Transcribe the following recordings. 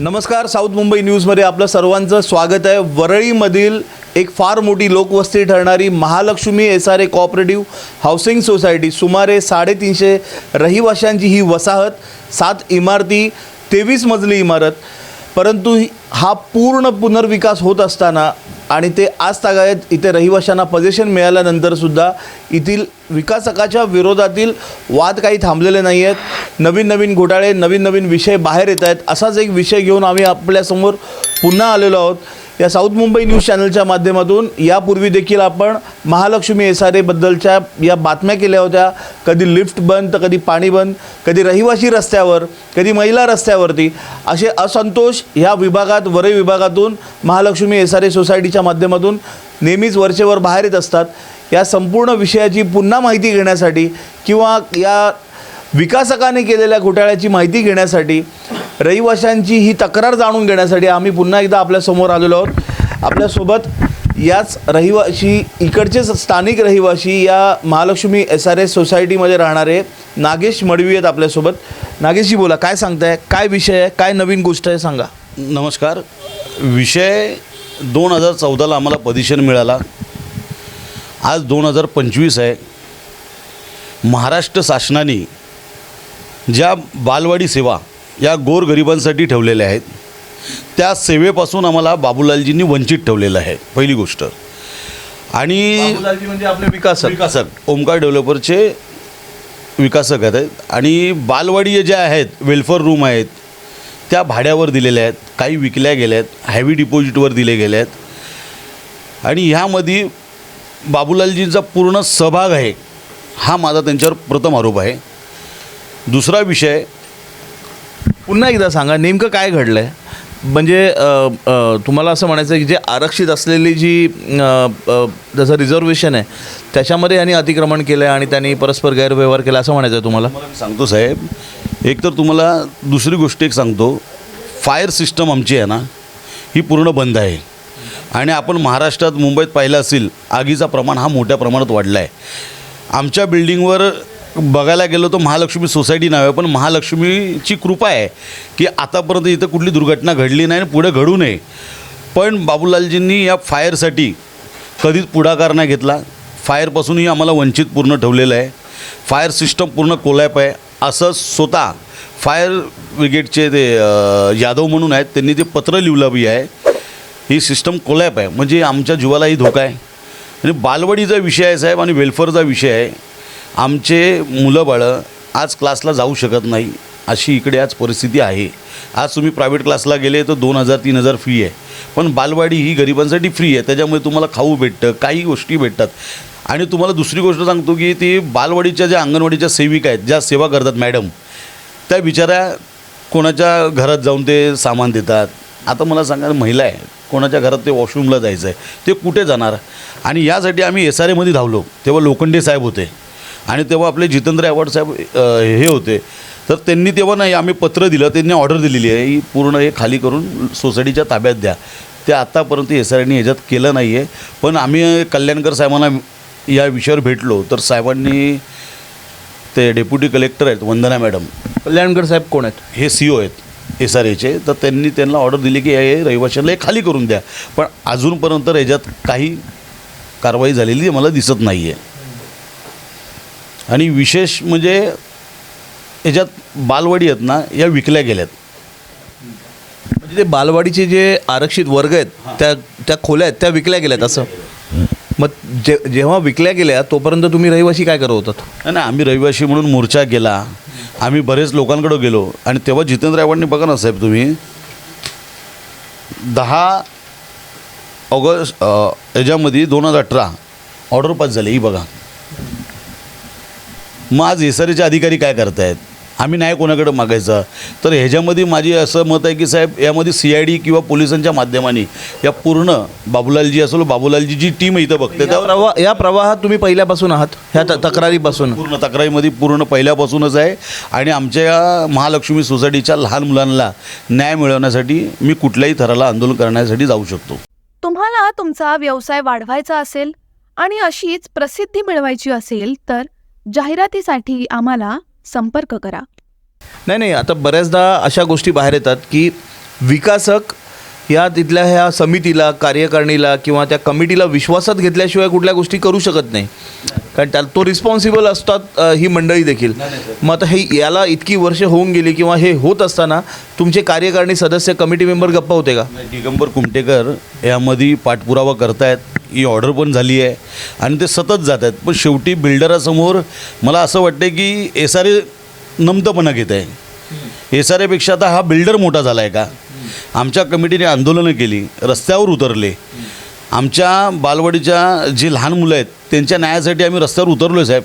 नमस्कार साऊथ मुंबई न्यूजमध्ये आपलं सर्वांचं स्वागत आहे. वरळीमधील एक फार मोठी लोकवस्ती ठरणारी Mahalakshmi S R A cooperative housing society सुमारे साडेतीनशे रहिवाशांची ही वसाहत सात इमारती तेवीस मजली इमारत परंतु हा पूर्ण पुनर्विकास होत असताना आणि ते आज तागायत इथे रहिवाशांना पोझिशन मिळाल्यानंतरसुद्धा येथील विकासकाच्या विरोधातील वाद काही थांबलेले नाही आहेत नवीन नवीन घोटाळे नवीन नवीन विषय बाहेर येत आहेत असाच एक विषय घेऊन आम्ही आपल्यासमोर पुन्हा आलेलो आहोत. या साऊथ मुंबई न्यूज चॅनलच्या माध्यमातून यापूर्वी देखील आपण महालक्ष्मी एस आर एबद्दलच्या या बातम्या केल्या होत्या. कधी लिफ्ट बंद तर कधी पाणी बंद कधी रहिवाशी रस्त्यावर कधी महिला रस्त्यावरती. असे असंतोष ह्या विभागात वरई विभागातून महालक्ष्मी एस आर ए सोसायटीच्या माध्यमातून नेहमीच वरचेवर बाहेर येत असतात. या संपूर्ण विषयाची पुन्हा माहिती घेण्यासाठी किंवा या विकासकाने केलेल्या घोटाळ्याची माहिती घेण्यासाठी रहिवाशांची ही तक्रार जाणून घेण्यासाठी आम्ही पुन्हा एकदा आपल्यासमोर आलेलो आहोत. आपल्यासोबत याच रहिवाशी इकडचेच स्थानिक रहिवाशी या महालक्ष्मी एस आर एस सोसायटीमध्ये राहणारे नागेश मडवी आहेत आपल्यासोबत नागेशजी बोला काय सांगताय? काय विषय आहे? काय नवीन गोष्ट आहे सांगा. नमस्कार. विषय दोन हजार चौदाला आम्हाला पदिशन मिळाला. आज दोन हजार पंचवीस आहे. महाराष्ट्र शासनाने ज्या बालवाडी सेवा या गोरगरिबांसाठी ठेवलेल्या आहेत. त्या सेवेपासून आम्हाला बाबूलालजींनी वंचित ठेवलेलं आहे. पहिली गोष्ट. आणि म्हणजे आपले विकासक. विकासक. ओमकार डेव्हलपरचे विकासक आहेत. आणि बालवाडी ज्या आहेत वेलफेअर रूम आहेत त्या भाड्यावर दिलेल्या आहेत. काही विकल्या गेल्या आहेत हॅवी डिपॉझिटवर दिले गेले आहेत आणि ह्यामध्ये बाबूलालजींचा पूर्ण सहभाग आहे. हा माझा त्यांच्यावर प्रथम आरोप आहे. दुसरा विषय पुन्हा एकदा सांगा नेमकं काय घडलं आहे म्हणजे तुम्हाला असं म्हणायचं आहे की जे आरक्षित असलेली जी जसं रिझर्वेशन आहे त्याच्यामध्ये यांनी अतिक्रमण केलं आहे आणि त्यांनी परस्पर गैरव्यवहार केला असं म्हणायचं आहे तुम्हाला? सांगतो साहेब एक तर तुम्हाला दुसरी गोष्ट एक सांगतो फायर सिस्टम आमची आहे ना ही पूर्ण बंद आहे. आणि आपण महाराष्ट्रात मुंबईत पाहिलं असेल आगीचा प्रमाण हा मोठ्या प्रमाणात वाढला आहे आमच्या बिल्डिंगवर बघायला गेलो तर महालक्ष्मी सोसायटी नाव आहे पण महालक्ष्मीची कृपा आहे की आतापर्यंत इथं कुठली दुर्घटना घडली नाही आणि पुढे घडू नये. पण बाबूलालजींनी या फायरसाठी कधीच पुढाकार नाही घेतला. फायरपासूनही आम्हाला वंचित पूर्ण ठेवलेलं आहे. फायर सिस्टम पूर्ण कोलॅप आहे. असं स्वतः फायर ब्रिगेडचे ते यादव म्हणून आहेत त्यांनी ते पत्र लिहिलं बी आहे. ही सिस्टम कोलॅप आहे. म्हणजे आमच्या जीवालाही धोका आहे. आणि बालवाडीचा विषय आहे साहेब आणि वेल्फेअरचा विषय आहे. आमचे मुलं बाळं आज क्लासला जाऊ शकत नाही अशी इकडे आज परिस्थिती आहे. आज तुम्ही प्रायव्हेट क्लासला गेले तर दोन हजार तीन हजार फी आहे. पण बालवाडी ही गरिबांसाठी फ्री आहे त्याच्यामुळे तुम्हाला खाऊ भेटतं काही गोष्टी भेटतात. आणि तुम्हाला दुसरी गोष्ट सांगतो की ती बालवाडीच्या ज्या अंगणवाडीच्या सेविका आहेत ज्या सेवा करतात मॅडम त्या बिचाऱ्या कोणाच्या घरात जाऊन ते सामान देतात. आता मला सांगा महिला आहे कोणाच्या घरात ते वॉशरूमला जायचं आहे ते कुठे जाणार? आणि यासाठी आम्ही एस आर एमध्ये धावलो तेव्हा लोखंडे साहेब होते. आणि तेव्हा आपले जितेंद्र अवॉर्ड साहेब हे होते. तर त्यांनी तेव्हा नाही आम्ही पत्र दिलं त्यांनी ऑर्डर दिलेली आहे. ही पूर्ण हे खाली करून सोसायटीच्या ताब्यात द्या. ते आत्तापर्यंत एस आर एने ह्याच्यात केलं नाही आहे पण आम्ही कल्याणकर साहेबांना या विषयावर भेटलो. तर साहेबांनी ते डेप्युटी कलेक्टर आहेत वंदना मॅडम. कल्याणकर साहेब कोण आहेत? हे सी ओ आहेत एस आर एचे तर त्यांनी त्यांना ऑर्डर दिली की हे रहिवाशांना हे खाली करून द्या. पण अजूनपर्यंत याच्यात काही कारवाई झालेली मला दिसत नाही आहे आणि विशेष म्हणजे याच्यात बालवाडी आहेत ना या विकल्या गेल्यात. म्हणजे ते बालवाडीचे जे आरक्षित वर्ग आहेत त्या त्या खोल्या आहेत त्या विकल्या गेल्यात असं. मग जे जेव्हा विकल्या गेल्या तोपर्यंत तुम्ही रहिवासी काय करत होतात? नाही ना आम्ही रहिवाशी म्हणून मोर्चा केला आम्ही बरेच लोकांकडे गेलो. आणि तेव्हा जितेंद्र आव्हाडने बघा ना साहेब तुम्ही दहा ऑगस्ट याच्यामध्ये दोन हजार अठरा ऑर्डर पास झाले ही बघा. मग आज एसआरचे अधिकारी काय करतायत? आम्ही नाही कोणाकडे मागायचं? तर ह्याच्यामध्ये माझी असं मत आहे की साहेब यामध्ये सी आय डी किंवा पोलिसांच्या माध्यमाने या पूर्ण बाबूलालजी असो बाबूलालजी जी टीम इथं बघते. या त्यावर प्रवाह या प्रवाहात तुम्ही पहिल्यापासून आहात? ह्या त- तक्रारीपासून? पूर्ण तक्रारीमध्ये पूर्ण पहिल्यापासूनच आहे. आणि आमच्या या महालक्ष्मी सोसायटीच्या लहान मुलांना न्याय मिळवण्यासाठी मी कुठल्याही थराला आंदोलन करण्यासाठी जाऊ शकतो. तुम्हाला तुमचा व्यवसाय वाढवायचा असेल आणि अशीच प्रसिद्धी मिळवायची असेल तर जाहिरातीसाठी आम्हाला संपर्क करा. नाही नाही आता बऱ्याचदा अशा गोष्टी बाहेर येतात की विकासक या तिथल्या ह्या समितीला कार्यकारिणीला किंवा त्या कमिटीला विश्वासात घेतल्याशिवाय कुठल्या गोष्टी करू शकत नाही. कारण त्या तो रिस्पॉन्सिबल असतात अ, ही मंडळी देखील. मग आता हे याला इतकी वर्ष होऊन गेली किंवा हे होत असताना तुमचे कार्यकारिणी सदस्य कमिटी मेंबर गप्पा होते का? दिगंबर कुमटेकर यामध्ये पाठपुरावा करतायत. ही ऑर्डर पण झाली आहे आणि ते सतत जात आहेत. पण शेवटी बिल्डरासमोर मला असं वाटतं की एस आर ए नमतपणा घेत आहे. एस आर एपेक्षा आता हा बिल्डर मोठा झाला आहे का? आमच्या कमिटीने आंदोलनं केली रस्त्यावर उतरले. आमच्या बालवाडीच्या जी लहान मुलं आहेत त्यांच्या न्यायासाठी आम्ही रस्त्यावर उतरलो आहे साहेब.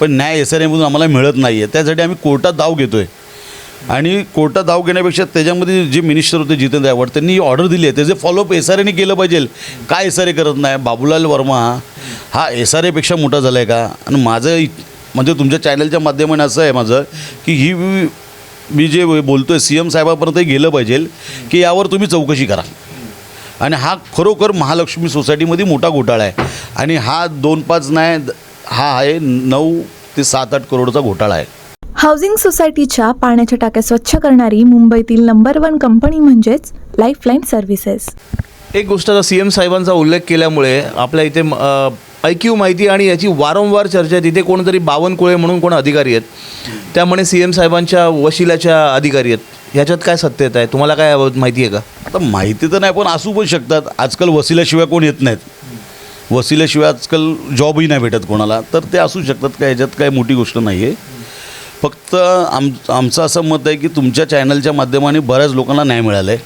पण न्याय एस आर एमधून आम्हाला मिळत नाही आहे त्यासाठी आम्ही कोर्टात धाव घेतो आहे आणि कोर्टात धाव घेण्यापेक्षा त्याच्यामध्ये जे मिनिस्टर होते जितेंद्र आव्हाड त्यांनी ही ऑर्डर दिली आहे. त्याचे फॉलोअप एस आर एने केलं पाहिजे. काय एस आर ए करत नाही? बाबूलाल वर्मा हा एस आर एपेक्षा मोठा झाला आहे का? आणि माझं म्हणजे तुमच्या चॅनलच्या माध्यमाने असं आहे माझं की ही मी- मी जे बोलतो आहे सी एम साहेबापर्यंत गेलं पाहिजे की यावर तुम्ही चौकशी करा. आणि हा खरोखर महालक्ष्मी सोसायटीमध्ये मोठा घोटाळा आहे. आणि हा दोन पाच नाही हा आहे नऊ ते सात आठ करोडचा घोटाळा आहे. हाऊसिंग सोसायटीच्या पाण्याच्या टाक्या स्वच्छ करणारी मुंबईतील नंबर वन कंपनी म्हणजेच लाईफलाईन सर्व्हिसेस एक गोष्ट आता सी एम साहेबांचा उल्लेख केल्यामुळे आपल्या इथे ऐकीव माहिती आणि याची वारंवार चर्चा आहे. तिथे कोणतरी बावनकुळे म्हणून कोण अधिकारी आहेत. त्यामुळे सी एम साहेबांच्या वशिलाच्या अधिकारी आहेत. ह्याच्यात काय सत्यता आहे? तुम्हाला काय माहिती आहे का? आता माहिती तर नाही पण असू पण शकतात. आजकाल वसिल्याशिवाय कोण येत नाहीत. वसिल्याशिवाय आजकाल जॉबही नाही भेटत कोणाला. तर ते असू शकतात काय ह्याच्यात काय मोठी गोष्ट नाही आहे फक्त आम आमचं असं मत आहे की तुमच्या चॅनलच्या माध्यमाने बऱ्याच लोकांना न्याय मिळाला आहे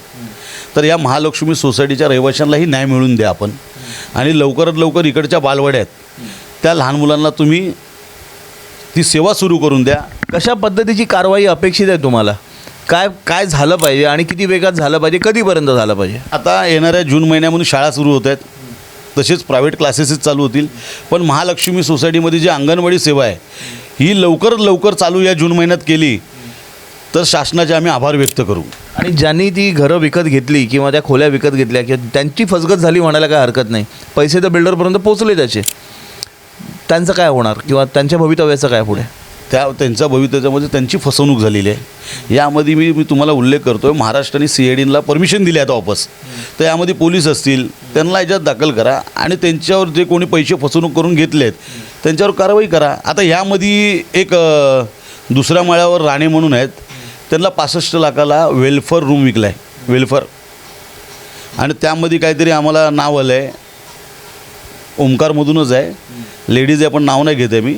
तर या महालक्ष्मी सोसायटीच्या रहिवाशांनाही न्याय मिळवून द्या आपण. आणि लवकरात लवकर इकडच्या बालवाड्या आहेत त्या लहान मुलांना तुम्ही ती सेवा सुरू करून द्या. कशा पद्धतीची कारवाई अपेक्षित आहे तुम्हाला? काय काय झालं पाहिजे आणि किती वेगात झालं पाहिजे? कधीपर्यंत झालं पाहिजे? आता येणाऱ्या जून महिन्यामधून शाळा सुरू होत आहेत. तसेच प्रायव्हेट क्लासेसच चालू होतील. पण महालक्ष्मी सोसायटीमध्ये जी अंगणवाडी सेवा आहे ही लवकरात लवकर चालू या जून महिन्यात केली तर शासनाचे आम्ही आभार व्यक्त करू. आणि ज्यांनी ती घरं विकत घेतली किंवा त्या खोल्या विकत घेतल्या किंवा त्यांची फसगत झाली म्हणायला काय हरकत नाही. पैसे तर बिल्डरपर्यंत पोचले त्याचे. त्यांचं काय होणार? किंवा त्यांच्या भवितव्याचं काय पुढे? त्या त्यांच्या भवितव्यामध्ये त्यांची फसवणूक झालेली आहे. यामध्ये मी मी तुम्हाला उल्लेख करतो आहे महाराष्ट्राने सी आय डीला परमिशन दिली आता वापस. तर यामध्ये पोलीस असतील त्यांना याच्यात दाखल करा आणि त्यांच्यावर जे कोणी पैसे फसवणूक करून घेतले आहेत त्यांच्यावर कारवाई करा. आता यामध्ये एक दुसऱ्या माळ्यावर राणे म्हणून आहेत. त्यांना पासष्ट लाखाला वेल्फर रूम विकला आहे वेल्फर आणि त्यामध्ये काहीतरी आम्हाला नाव आलं आहे ओंकारमधूनच आहे. लेडीज आहे पण नाव नाही घेते मी.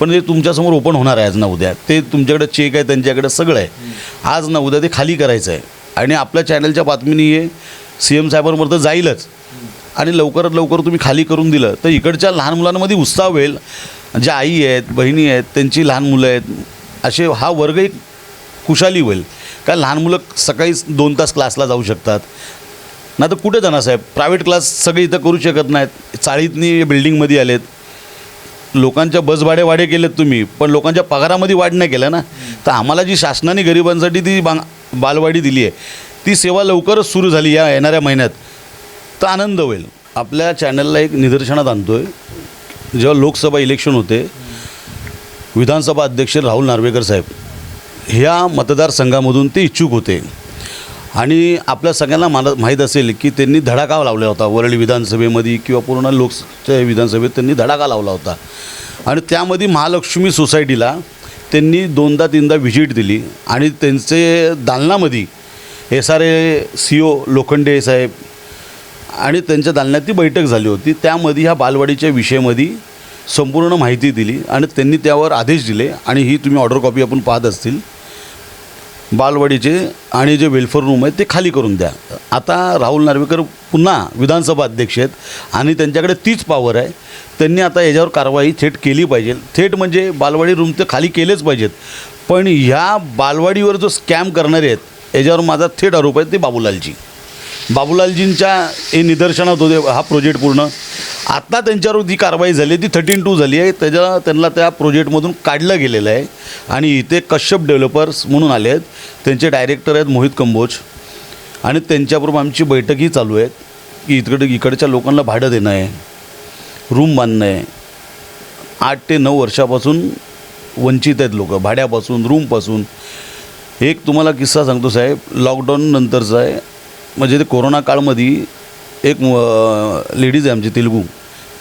पण ते तुमच्यासमोर ओपन होणार आहे आज ना उद्या. ते तुमच्याकडे चेक आहे त्यांच्याकडे सगळं आहे. आज ना उद्या ते खाली करायचं आहे. आणि आपल्या चॅनलच्या बातमीने हे सी एम साहेबांवर तर जाईलच. आणि लवकरात लवकर तुम्ही खाली करून दिलं तर इकडच्या लहान मुलांमध्ये उत्साह होईल. ज्या आई आहेत बहिणी आहेत त्यांची लहान मुलं आहेत असे हा वर्ग एक खुशाली होईल. कारण लहान मुलं सकाळी दोन तास क्लासला जाऊ शकतात. नाही तर कुठे जाणार साहेब? प्रायव्हेट क्लास सगळे इथं करू शकत नाहीत. चाळीतनी बिल्डिंगमध्ये आलेत. लोकांच्या बस भाडे वाढे केलेत तुम्ही पण लोकांच्या पगारामध्ये वाढ नाही केलं ना. तर आम्हाला जी शासनाने गरिबांसाठी ती बा बालवाडी दिली आहे ती सेवा लवकरच सुरू झाली या येणाऱ्या महिन्यात. तर आनंद होईल. आपल्या चॅनलला एक निदर्शनात आणतो आहे जेव्हा लोकसभा इलेक्शन होते विधानसभा अध्यक्ष राहुल नार्वेकर साहेब ह्या मतदारसंघामधून ते इच्छुक होते. आणि आपल्या सगळ्यांना मान माहीत असेल की त्यांनी धडाका लावला होता. वरळी विधानसभेमध्ये किंवा पूर्ण लोकसभा विधानसभेत त्यांनी धडाका लावला होता. आणि त्यामध्ये महालक्ष्मी सोसायटीला त्यांनी दोनदा तीनदा व्हिजिट दिली. आणि त्यांचे दालनामध्ये S R A C O Lokhande साहेब आणि त्यांच्या दालनात ती बैठक झाली होती. त्यामध्ये ह्या बालवाडीच्या विषयामध्ये संपूर्ण माहिती दिली आणि त्यांनी त्यावर आदेश दिले आणि ही तुम्ही ऑर्डर कॉपी आपण पाहत असतील. बालवाडीचे आणि जे वेलफेअर रूम आहेत ते खाली करून द्या. आता राहुल नार्वेकर पुन्हा विधानसभा अध्यक्ष आहेत आणि त्यांच्याकडे तीच पॉवर आहे. त्यांनी आता याच्यावर कारवाई थेट केली पाहिजे. थेट म्हणजे बालवाडी रूम ते खाली केलेच पाहिजेत. पण ह्या बालवाडीवर जो स्कॅम करणारे आहेत याच्यावर माझा थेट आरोप आहे ते बाबूलालजी. बाबूलालजींच्या हे निदर्शनात होते हा प्रोजेक्ट पूर्ण. आत्ता त्यांच्यावर जी कारवाई झाली ती थर्टीन टू झाली आहे त्याच्या त्यांना त्या प्रोजेक्टमधून काढलं गेलेलं आहे. आणि इथे कश्यप डेव्हलपर्स म्हणून आले आहेत. त्यांचे डायरेक्टर आहेत मोहित कंबोज. आणि त्यांच्याबरोबर आमची बैठकही चालू आहेत की इकडे इकडच्या लोकांना भाडं देणं आहे रूम बांधणं आहे. आठ ते नऊ वर्षापासून वंचित आहेत लोक भाड्यापासून रूमपासून एक तुम्हाला किस्सा सांगतो साहेब लॉकडाऊन नंतरचा आहे. म्हणजे ते कोरोना काळमध्ये एक लेडीज आहे आमची तेलगू.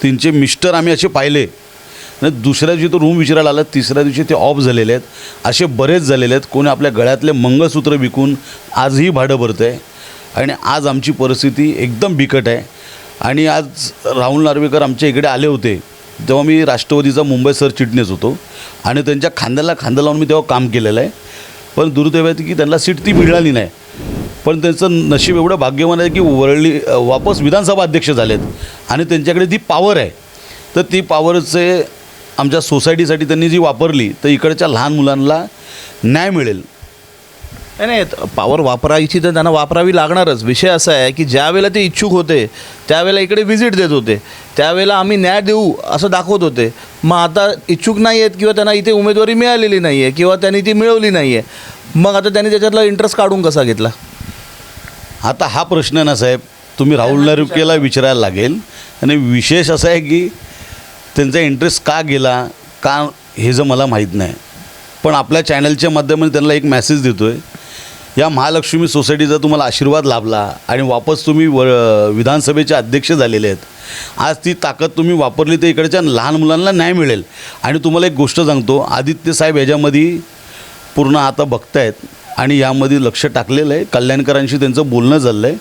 त्यांचे मिस्टर आम्ही असे पाहिले. आणि दुसऱ्या दिवशी तो रूम विचारायला आला तिसऱ्या दिवशी ते ऑफ झालेले आहेत. असे बरेच झालेले आहेत. कोणी आपल्या गळ्यातले मंगळसूत्र विकून आजही भाडं भरतं आहे आणि आज आमची परिस्थिती एकदम बिकट आहे. आणि आज राहुल नार्वेकर आमच्या इकडे आले होते. तेव्हा मी राष्ट्रवादीचा मुंबई सरचिटणीस होतो. आणि त्यांच्या खांद्याला खांदा लावून मी तेव्हा काम केलेलं आहे. पण दुर्दैव आहे की त्यांना सीट ती मिळाली नाही. पण त्यांचं नशीब एवढं भाग्यवान आहे की वरळी वापस विधानसभा अध्यक्ष झालेत. आणि त्यांच्याकडे ती पॉवर आहे तर ती पॉवरचे आमच्या सोसायटीसाठी त्यांनी जी वापरली तर इकडच्या लहान मुलांना न्याय मिळेल. नाही नाही पॉवर वापरायची तर त्यांना वापरावी लागणारच. विषय असा आहे की ज्यावेळेला ते इच्छुक होते त्यावेळेला इकडे व्हिजिट देत होते. त्यावेळेला आम्ही न्याय देऊ असं दाखवत होते. मग आता इच्छुक नाही आहेत किंवा त्यांना इथे उमेदवारी मिळालेली नाही आहे किंवा त्यांनी ती मिळवली नाही आहे मग आता त्यांनी त्याच्यातला इंटरेस्ट काढून कसा घेतला? आता हा प्रश्न आहे ना साहेब तुम्ही राहुल नार्वेकरला विचारायला लागेल. आणि विशेष असं आहे की त्यांचा इंटरेस्ट का गेला का हे जर मला माहीत नाही. पण आपल्या चॅनलच्या माध्यमातून त्यांना एक मेसेज देतो आहे या महालक्ष्मी सोसायटीचा तुम्हाला आशीर्वाद लाभला आणि वापस तुम्ही व विधानसभेचे अध्यक्ष झालेले आहेत. आज ती ताकद तुम्ही वापरली तर इकडच्या लहान मुलांना न्याय मिळेल. आणि तुम्हाला एक गोष्ट सांगतो आदित्य साहेब ह्याच्यामध्ये पूर्ण आता बघतायत. आणि यामध्ये लक्ष टाकलेलं आहे. कल्याणकरांशी त्यांचं बोलणं झालं आहे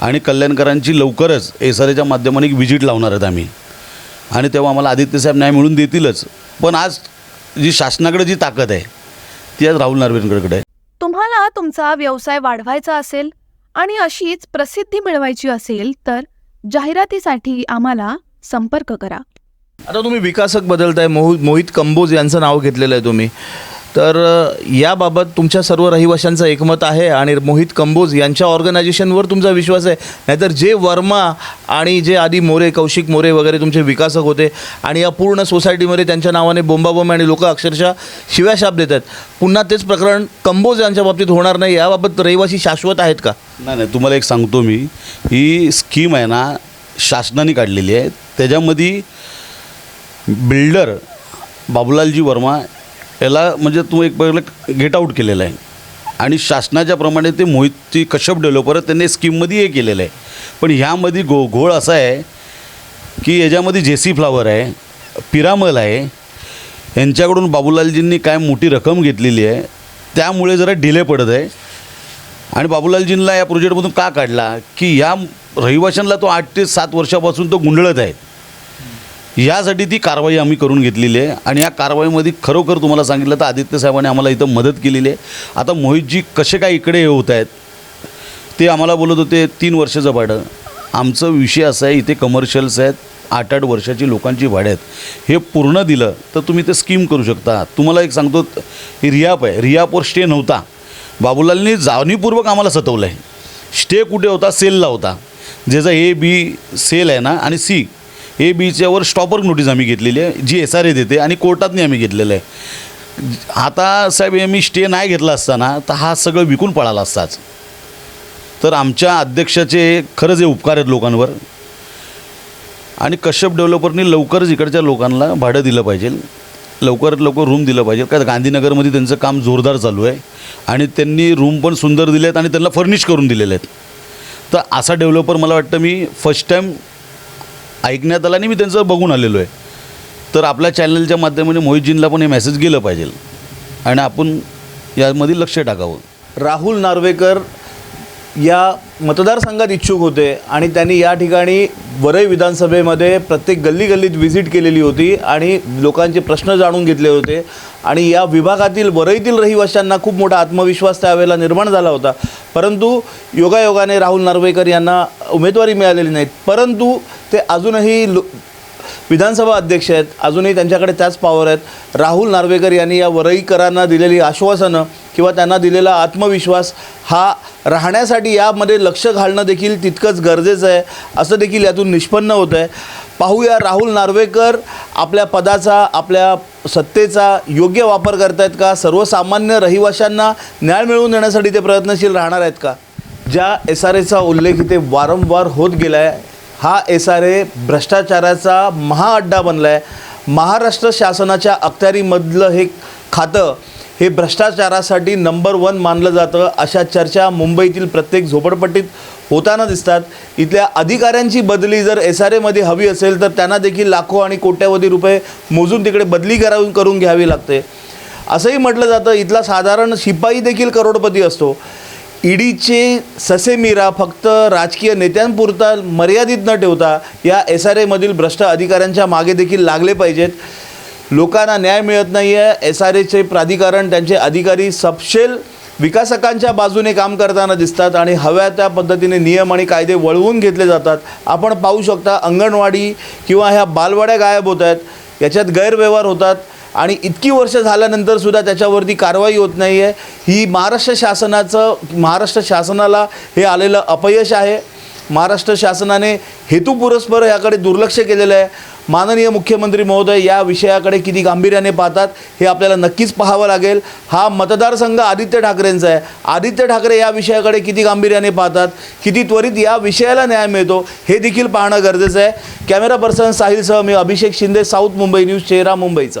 आणि कल्याणकरांची लवकरच एस आर एच्या माध्यमाने एक व्हिजिट लावणार आहेत आम्ही. आणि तेव्हा आम्हाला आदित्य साहेब न्याय मिळून देतीलच. पण आज जी शासनाकडे जी ताकद आहे ती आज राहुल नार्वेकरकडे आहे. तुम्हाला तुमचा व्यवसाय वाढवायचा असेल आणि अशीच प्रसिद्धी मिळवायची असेल तर जाहिरातीसाठी आम्हाला संपर्क करा. आता तुम्ही विकासक बदलताय मोह मोहित कंबोज यांचं नाव घेतलेलं आहे तुम्ही. तर याबाबत तुमच्या सर्व रहिवाशांचं एकमत आहे आणि मोहित कंबोज यांच्या ऑर्गनायझेशनवर तुमचा विश्वास आहे. नाहीतर जे वर्मा आणि जे आधी मोरे कौशिक मोरे वगैरे तुमचे विकासक होते आणि या पूर्ण सोसायटीमध्ये त्यांच्या नावाने बोंबाबोंब आणि लोक अक्षरशः शिव्याशाप देतात पुन्हा तेच प्रकरण कंबोज यांच्या बाबतीत होणार नाही याबाबत रहिवासी शाश्वत आहेत का? नाही नाही तुम्हाला एक सांगतो मी. ही स्कीम आहे ना शासनाने काढलेली आहे. त्याच्यामध्ये बिल्डर बाबूलालजी वर्मा याला म्हणजे तू एक पहिलं गेट आऊट केलेलं आहे. आणि शासनाच्या प्रमाणे ते मोहितची कश्यप डेव्हलपर त्यांनी स्कीममध्ये हे केलेलं आहे. पण ह्यामध्ये गो घोळ असा आहे की याच्यामध्ये जेसी फ्लावर आहे पिरामल आहे यांच्याकडून बाबूलालजींनी काय मोठी रक्कम घेतलेली आहे त्यामुळे जरा डिले पडत आहे. आणि बाबूलालजींना या प्रोजेक्टमधून का काढला? की या रहिवाशांना तो आठ ते सात वर्षापासून तो गुंडळत आहे. यासाठी ती कारवाई आम्ही करून घेतलेली आहे. आणि या कारवाईमध्ये खरोखर तुम्हाला सांगितलं तर आदित्य साहेबांनी आम्हाला इथं मदत केलेली आहे. आता मोहितजी कसे काय इकडे हे होत आहेत ते आम्हाला बोलत होते तीन वर्षाचं भाडं. आमचं विषय असा आहे इथे कमर्शियल्स आहेत आठ आठ वर्षाची लोकांची भाडे आहेत. हे पूर्ण दिलं तर तुम्ही ते स्कीम करू शकता. तुम्हाला एक सांगतो ही रियाप आहे. रियापवर स्टे नव्हता. बाबूलालनी जाणीवपूर्वक आम्हाला सतवलं आहे स्टे कुठे होता? सेलला होता. ज्याचा ए बी सेल आहे ना आणि सी ए बीच्यावर स्टॉपवर्क नोटीस आम्ही घेतलेली आहे जी एस आर ए देते आणि कोर्टातनी आम्ही घेतलेलं आहे. आता साहेब हे मी स्टे नाही घेतला असताना तर हा सगळं विकून पळाला असताच. तर आमच्या अध्यक्षाचे खरंच हे उपकार आहेत लोकांवर आणि कश्यप डेव्हलपरनी लवकरच इकडच्या लोकांना भाडं दिलं पाहिजे लवकरात लवकर रूम दिलं पाहिजे. कारण गांधीनगरमध्ये त्यांचं काम जोरदार चालू आहे आणि त्यांनी रूम पण सुंदर दिले आहेत आणि त्यांना फर्निश करून दिलेले आहेत. तर असा डेव्हलपर मला वाटतं मी फर्स्ट टाईम ऐकण्यात आला आणि मी त्यांचं बघून आलेलो आहे. तर आपल्या चॅनलच्या माध्यमाने मोहितजींना पण हे मेसेज गेलं पाहिजे. आणि आपण यामध्ये लक्ष टाकावं. राहुल नार्वेकर या मतदारसंघात इच्छुक होते आणि त्यांनी या ठिकाणी वरई विधानसभेमध्ये प्रत्येक गल्ली गल्लीत व्हिजिट केलेली होती आणि लोकांचे प्रश्न जाणून घेतले होते. आणि या विभागातील वरईतील रहिवाशांना खूप मोठा आत्मविश्वास त्यावेळेला निर्माण झाला होता. परंतु योगायोगाने राहुल नार्वेकर यांना उमेदवारी मिळालेली नाही परंतु ते अजूनही लो विधानसभा अध्यक्ष आहेत. अजूनही त्यांच्याकडे त्याच पॉवर आहेत. राहुल नार्वेकर यांनी या वरईकरांना दिलेली आश्वासनं किंवा त्यांना दिलेला आत्मविश्वास हा राहण्यासाठी यामध्ये लक्ष घालणं देखील तितकंच गरजेचं आहे. असं देखील यातून निष्पन्न होतं आहे. पाहूया राहुल नार्वेकर आपल्या पदाचा आपल्या सत्तेचा योग्य वापर करतायत का? सर्वसामान्य रहिवाशांना न्याय मिळवून देण्यासाठी ते प्रयत्नशील राहणार आहेत का? ज्या एस आर एचा उल्लेख इथे वारंवार होत गेला आहे हा एस आर ए भ्रष्टाचाराचा महाअड्डा बनला आहे महाराष्ट्र शासनाच्या अखत्यारीमधलं हे खातं हे भ्रष्टाचारासाठी नंबर वन मानलं जातं अशा चर्चा मुंबईतील प्रत्येक झोपडपट्टीत होताना दिसतात. इथल्या अधिकाऱ्यांची बदली जर एस आर एमध्ये हवी असेल तर त्यांना देखील लाखो आणि कोट्यावधी रुपये मोजून तिकडे बदली करावून करून घ्यावी लागते. असंही म्हटलं जातं इथला साधारण शिपाई देखील करोडपती असतो. ईडीचे ससेमीरा फक्त राजकीय नेत्यांपुरता मर्यादित न ठेवता या एस आर एमधील भ्रष्ट अधिकाऱ्यांच्या मागे देखील लागले पाहिजेत. लोकांना न्याय मिळत नाही आहे एस आर एचे प्राधिकरण त्यांचे अधिकारी सपशेल विकासकांच्या बाजूने काम करताना दिसतात आणि हव्या त्या पद्धतीने नियम आणि कायदे वळवून घेतले जातात. आपण पाहू शकता अंगणवाडी किंवा ह्या बालवाड्या गायब होत आहेत. याच्यात गैरव्यवहार होतात. आणि इतकी वर्ष झाल्यानंतर सुद्धा त्याच्यावरती कारवाई होत नाही आहे ही महाराष्ट्र शासनाचं महाराष्ट्र शासनाला हे आलेलं अपयश आहे. महाराष्ट्र शासनाने हेतुपुरस्पर याकडे दुर्लक्ष केलेलं आहे. माननीय मुख्यमंत्री महोदय या विषयाकडे किती गांभीर्याने पाहतात हे आपल्याला नक्कीच पाहावं लागेल. हा मतदारसंघ आदित्य ठाकरेंचा आहे. आदित्य ठाकरे या विषयाकडे किती गांभीर्याने पाहतात? किती त्वरित या विषयाला न्याय मिळतो? हे देखील पाहणं गरजेचं आहे. कॅमेरा पर्सन साहिलसह मी अभिषेक शिंदे साऊथ मुंबई न्यूज चेहरा मुंबईचा.